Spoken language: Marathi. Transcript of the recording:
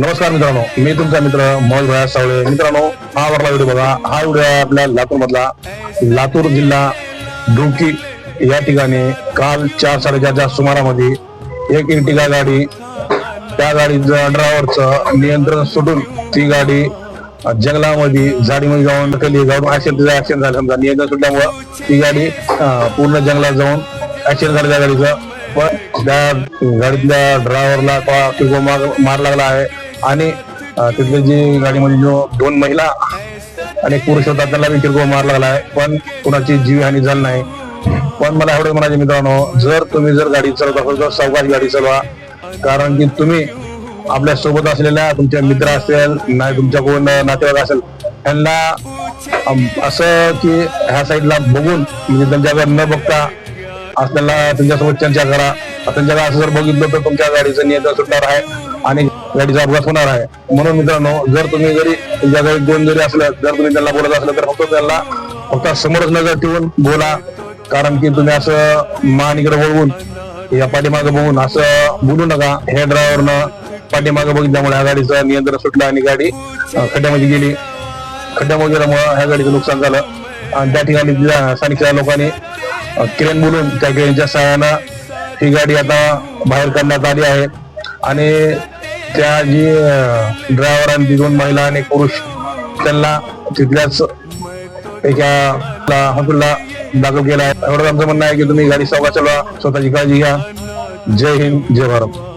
नमस्कार मित्रांनो मी तुमचा मित्र मोहन भया सावळे. मित्रांनो हा वरला व्हिडिओ बघा. हा व्हिडिओ आहे आपल्या लातूर मधला लातूर जिल्हा डुकी या ठिकाणी काल चार साडेचारच्या सुमारामध्ये एक इंटिका गाडी त्या गाडीचं ड्रायव्हरचं नियंत्रण सुटून ती गाडी जंगलामध्ये झाडीमध्ये जाऊन ढकलली जाऊन ऍक्सिडेंट ऍक्सिडेंट झाला. समजा नियंत्रण सुटल्यामुळं ती गाडी पूर्ण जंगलात जाऊन ऍक्सिडेंट झाला त्या गाडीचं. पण त्या गाडीतल्या ड्रायव्हरला किंवा मार मार लागला आहे. आणि तिथले जी गाडीमध्ये जो दोन महिला आणि पुरुष होता त्यांना बी किरकोळ मार लागला आहे. पण कुणाची जीवहानी झाली नाही. पण मला एवढं म्हणायचे मित्रांनो जर तुम्ही जर गाडी चालवत असाल तर सावकाश गाडी चालवा. कारण की तुम्ही आपल्यासोबत असलेल्या तुमच्या मित्र असेल नाही तुमच्या कोण नातेवाईक असेल त्यांना असं की ह्या साईडला बघून म्हणजे त्यांच्याकडे न बघता आज त्यांच्यासोबत चर्चा करा. त्यांच्याकडे असं जर बघितलं तर तुमच्या गाडीचं नियंत्रण सुटणार आहे. आणि गाडीचा अपघात होणार आहे. म्हणून मित्रांनो जर तुम्ही जरी ज्या गाडीत दोन जरी असलं जर तुम्ही त्यांना बोलत असलं तर फक्त त्यांना फक्त समोरच नजर ठेवून बोला. कारण की तुम्ही असं मान इकडे वळवून या पाठीमागे बघून असं बोलू नका. हे ड्रायव्हरनं पाठीमागं बघितल्यामुळे ह्या गाडीचं नियंत्रण सुटलं आणि गाडी खड्ड्यामध्ये गेली. खड्ड्यामध्ये गेल्यामुळं ह्या गाडीचं नुकसान झालं. आणि त्या ठिकाणी स्थानिक लोकांनी क्रेन बोलून त्या क्रेनच्या सहाय्यानं ही गाडी आता बाहेर काढण्यात आली आहे. आणि त्या जी ड्रायव्हर आणि दोन महिला आणि पुरुष त्यांना तिथल्याच एका हॉस्पिटलला दाखल केला आहे. एवढं आमचं म्हणणं आहे की तुम्ही गाडी सावकाश चला स्वतःची काळजी घ्या. जय हिंद जय भारत.